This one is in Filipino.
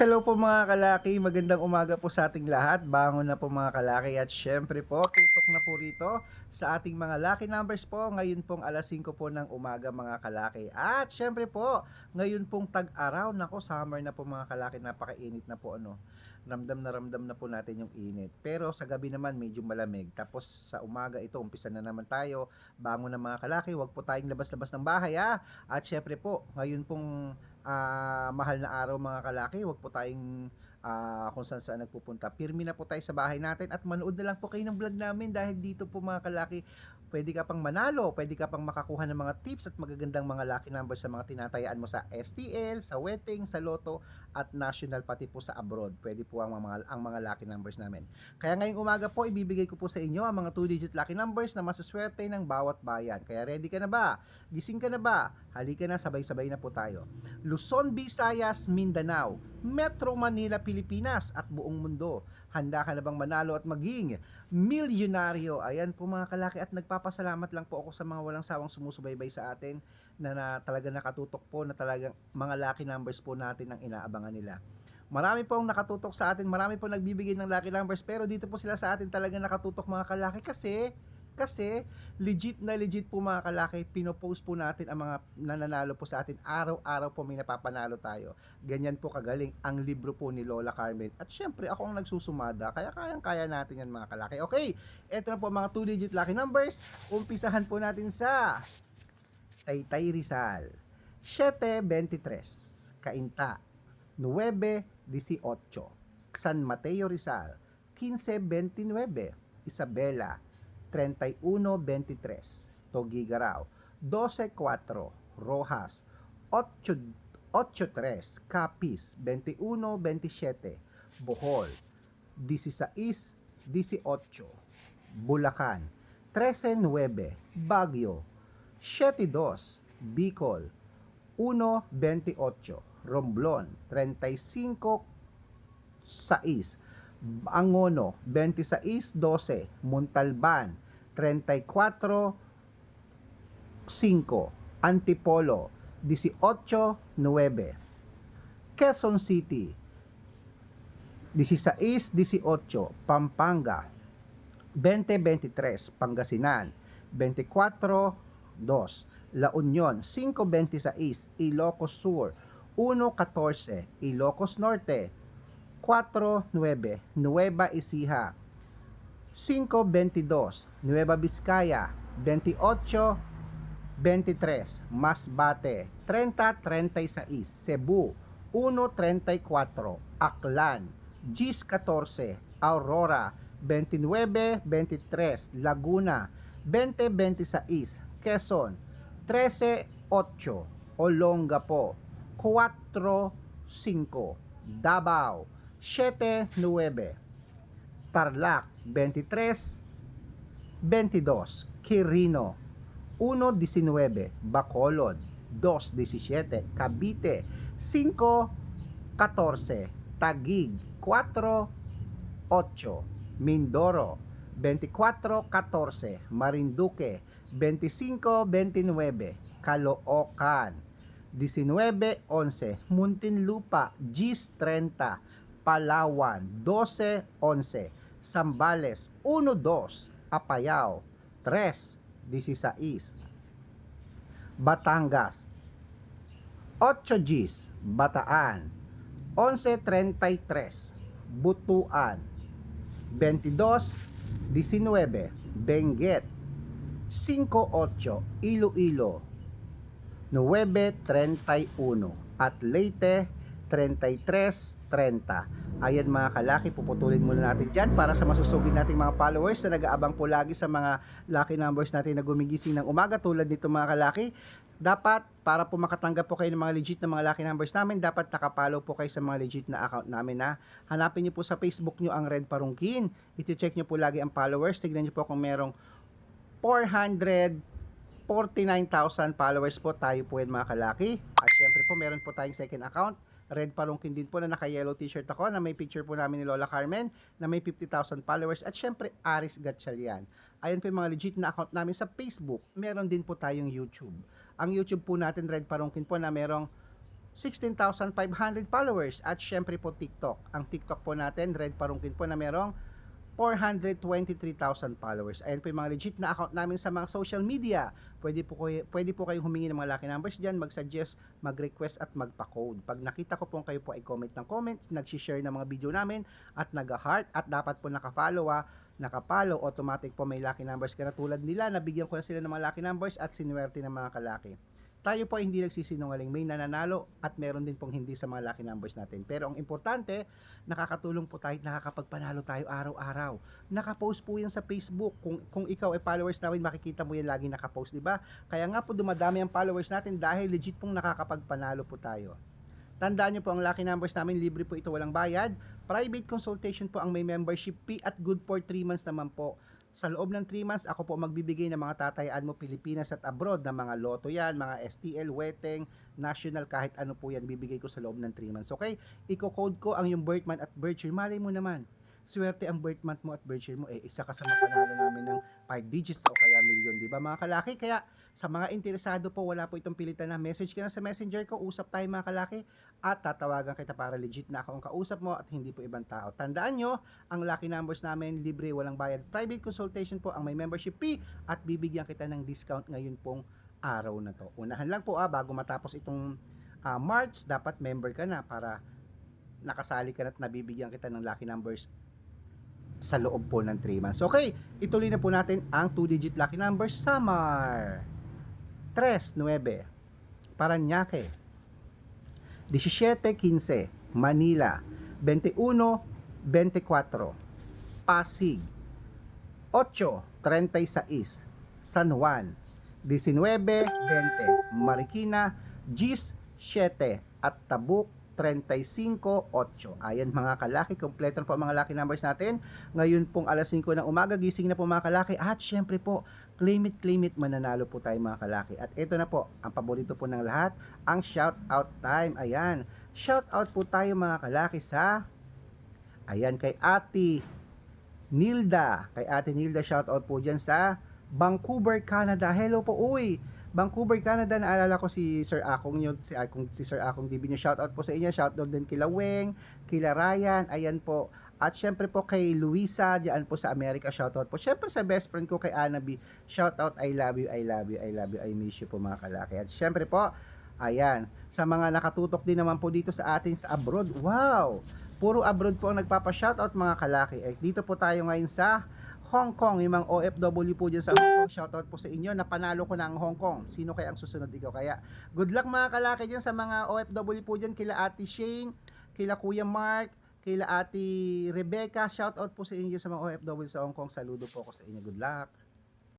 Hello po mga kalaki, magandang umaga po sa ating lahat. Bangon na po mga kalaki at syempre po, tutok na po rito sa ating mga lucky numbers po. Ngayon pong alas 5 po ng umaga mga kalaki. At syempre po, ngayon pong tag-araw, nako summer na po mga kalaki, napakainit na po ano. Ramdam na ramdam na po natin yung init. Pero sa gabi naman medyo malamig. Tapos sa umaga ito, umpisa na naman tayo. Bangon na mga kalaki, wag po tayong labas-labas ng bahay ha. At syempre po, ngayon pong ah, mahal na araw mga kalaki, wag po tayong ah, kung saan saan nagpupunta. Pirmi na po tayo sa bahay natin at manood na lang po kayo ng vlog namin dahil dito po mga kalaki, pwede ka pang manalo, pwede ka pang makakuha ng mga tips at magagandang mga lucky numbers sa mga tinatayaan mo sa STL, sa wedding, sa loto at national pati po sa abroad. Pwede po ang mga, ang mga lucky numbers namin. Kaya ngayong umaga po, ibibigay ko po sa inyo ang mga 2-digit lucky numbers na masuswerte ng bawat bayan. Kaya ready ka na ba? Gising ka na ba? Halika na, sabay-sabay na po tayo. Luzon, Visayas, Mindanao, Metro Manila, Pilipinas at buong mundo. Handa ka na bang manalo at maging milyonaryo? Ayan po mga kalaki at nagpapasalamat lang po ako sa mga walang sawang sumusubaybay sa atin na, na talaga nakatutok po na talagang mga lucky numbers po natin ang inaabangan nila. Marami pong nakatutok sa atin, marami pong nagbibigay ng lucky numbers pero dito po sila sa atin talaga nakatutok mga kalaki kasi kasi legit na legit po mga kalaki, pinopost po natin ang mga nananalo po sa atin. Araw-araw po may napapanalo tayo. Ganyan po kagaling ang libro po ni Lola Carmen. At syempre ako ang nagsusumada, kaya kayang-kaya natin yan mga kalaki. Okay, eto na po mga 2-digit lucky numbers. Umpisahan po natin sa Taytay Rizal. 723, Cainta. 918, San Mateo Rizal. 1529, Isabela. 31-23, Togigaraw, 12-4, Rojas, 8-3, Capiz, 21-27, Bohol, 16-18, Bulacan, 13-9, Baguio, 7-2, Bicol, 1-28, Romblon, 35-6, Angono, 26-12, Montalban, 34-5, Antipolo, 18-9, Quezon City, 16-18, Pampanga, 20-23, Pangasinan, 24-2, La Union, 5-26, Ilocos Sur, 1-14, Ilocos Norte, 4-9, Nueva Ecija, 5-22, Nueva Vizcaya, 28-23, Masbate, 30-36, Cebu, 1-34, Aklan, Gis 14, Aurora, 29-23, Laguna, 20-26, Quezon, 13-8, Olongapo, 4-5, Davao, 7-9, Tarlac, 23, 22, Quirino, 1-19, Bacolod, 2-17, Cavite, 5-14, Tagig, 4-8, Mindoro, 24-14, Marinduque, 25-29, Caloocan, 19-11, Muntinlupa, Gis 30, Palawan, 12-11, Sambales, 1-2, Apayao, 3-16, Batangas, 8 Gis, Bataan, 11-33, Butuan, 22-19, Benguet, 5-8, Iloilo, 9.31 at Leyte 33.30. Ayan mga kalaki, puputulin muna natin dyan para sa masusugid nating mga followers na nag-aabang po lagi sa mga lucky numbers natin na gumigising ng umaga tulad nito mga kalaki. Dapat, para po makatanggap po kayo ng mga legit na mga lucky numbers namin, dapat nakapollow po kayo sa mga legit na account namin na hanapin nyo po sa Facebook nyo ang Red Parungkin. Iti-check nyo po lagi ang followers. Tignan nyo po kung merong 400 49,000 followers po tayo po yan mga kalaki. At syempre po meron po tayong second account. Red Palungkin din po na naka-yellow t-shirt ako na may picture po namin ni Lola Carmen na may 50,000 followers at syempre Aris Gatchalian. Ayan po yung mga legit na account namin sa Facebook. Meron din po tayong YouTube. Ang YouTube po natin Red Palungkin po na merong 16,500 followers. At syempre po TikTok. Ang TikTok po natin, Red Parungkin po na merong 423,000 followers. Ayan po yung mga legit na account namin sa mga social media. Pwede po, kayo, pwede po kayong humingi ng mga lucky numbers dyan, mag-suggest, mag-request at magpa-code. Pag nakita ko po kayo po ay comment ng comment, nag-share ng mga video namin at nag-heart at dapat po naka-follow ah, nakapalo, automatic po may lucky numbers ka na tulad nila, nabigyan ko na sila ng mga lucky numbers at sinuwerte ng mga kalaki. Tayo po ay hindi nagsisinungaling, may nananalo at meron din pong hindi sa mga lucky numbers natin. Pero ang importante, nakakatulong po tayo, nakakapagpanalo tayo araw-araw. Nakapost po yan sa Facebook. Kung, kung ikaw ay followers namin, makikita mo yan lagi nakapost, di ba? Kaya nga po dumadami ang followers natin dahil legit pong nakakapagpanalo po tayo. Tandaan nyo po ang lucky numbers namin, libre po ito walang bayad. Private consultation po ang may membership fee at good for 3 months naman po. Sa loob ng 3 months, ako po magbibigay ng mga tatayaan mo Pilipinas at abroad ng mga loto yan, mga STL, weteng, national, kahit ano po yan, bibigay ko sa loob ng 3 months. Okay? Iko-code ko ang yung birth month at birth year. Malay mo naman, swerte ang birth month mo at birth year mo, eh, isa ka sa mapanalo namin ng 5 digits o kaya million, di ba mga kalaki? Kaya sa mga interesado po, wala po itong pilitan na message ka na sa messenger ko, usap tayo mga kalaki at tatawagan kita para legit na ako ang kausap mo at hindi po ibang tao. Tandaan nyo, ang lucky numbers namin, libre, walang bayad. Private consultation po ang may membership fee at bibigyan kita ng discount ngayon pong araw na to. Unahan lang po ah, bago matapos itong ah, March, dapat member ka na para nakasali ka na at nabibigyan kita ng lucky numbers sa loob po ng 3 months. Okay, ituloy na po natin ang 2-digit lucky numbers. Samar 3, 9, Paranaque, 17-15, Manila, 21-24, Pasig, 8-36, San Juan, 19-20, Marikina, Gis 7 at Tabuk 35-8. Ayan mga kalaki, kompleto na po ang mga lucky numbers natin. Ngayon pong alas 5 ng umaga, gising na po mga kalaki. At syempre po, claim it, claim it, mananalo po tayo mga kalaki. At ito na po, ang paborito po ng lahat, ang shout out time. Ayan, shout out po tayo mga kalaki sa, ayan kay Ate Nilda. Kay Ate Nilda, shout out po dyan sa Vancouver, Canada. Hello po, uy! Vancouver, Canada, naalala ko si Sir Akong nyo, si, Akong, si Sir Akong nyo, shout out po sa inyo, shout out din kila Weng, kila Ryan, ayan po, at syempre po kay Luisa, diyan po sa America, shout out po, syempre sa best friend ko kay Anabi, shout out, I love you, I love you, I love you, I miss you po mga kalaki, at syempre po, ayan, sa mga nakatutok din naman po dito sa atin sa abroad, wow, puro abroad po ang nagpapa-shoutout mga kalaki, eh, dito po tayo ngayon sa Hong Kong, yung mga OFW po dyan sa Hong Kong, shoutout po sa inyo, napanalo ko na ang Hong Kong. Sino kaya ang susunod ikaw? Kaya, good luck mga kalaki dyan sa mga OFW po dyan, kila Ate Shane, kila Kuya Mark, kila Ate Rebecca, shoutout po sa inyo sa mga OFW sa Hong Kong. Saludo po ako sa inyo. Good luck.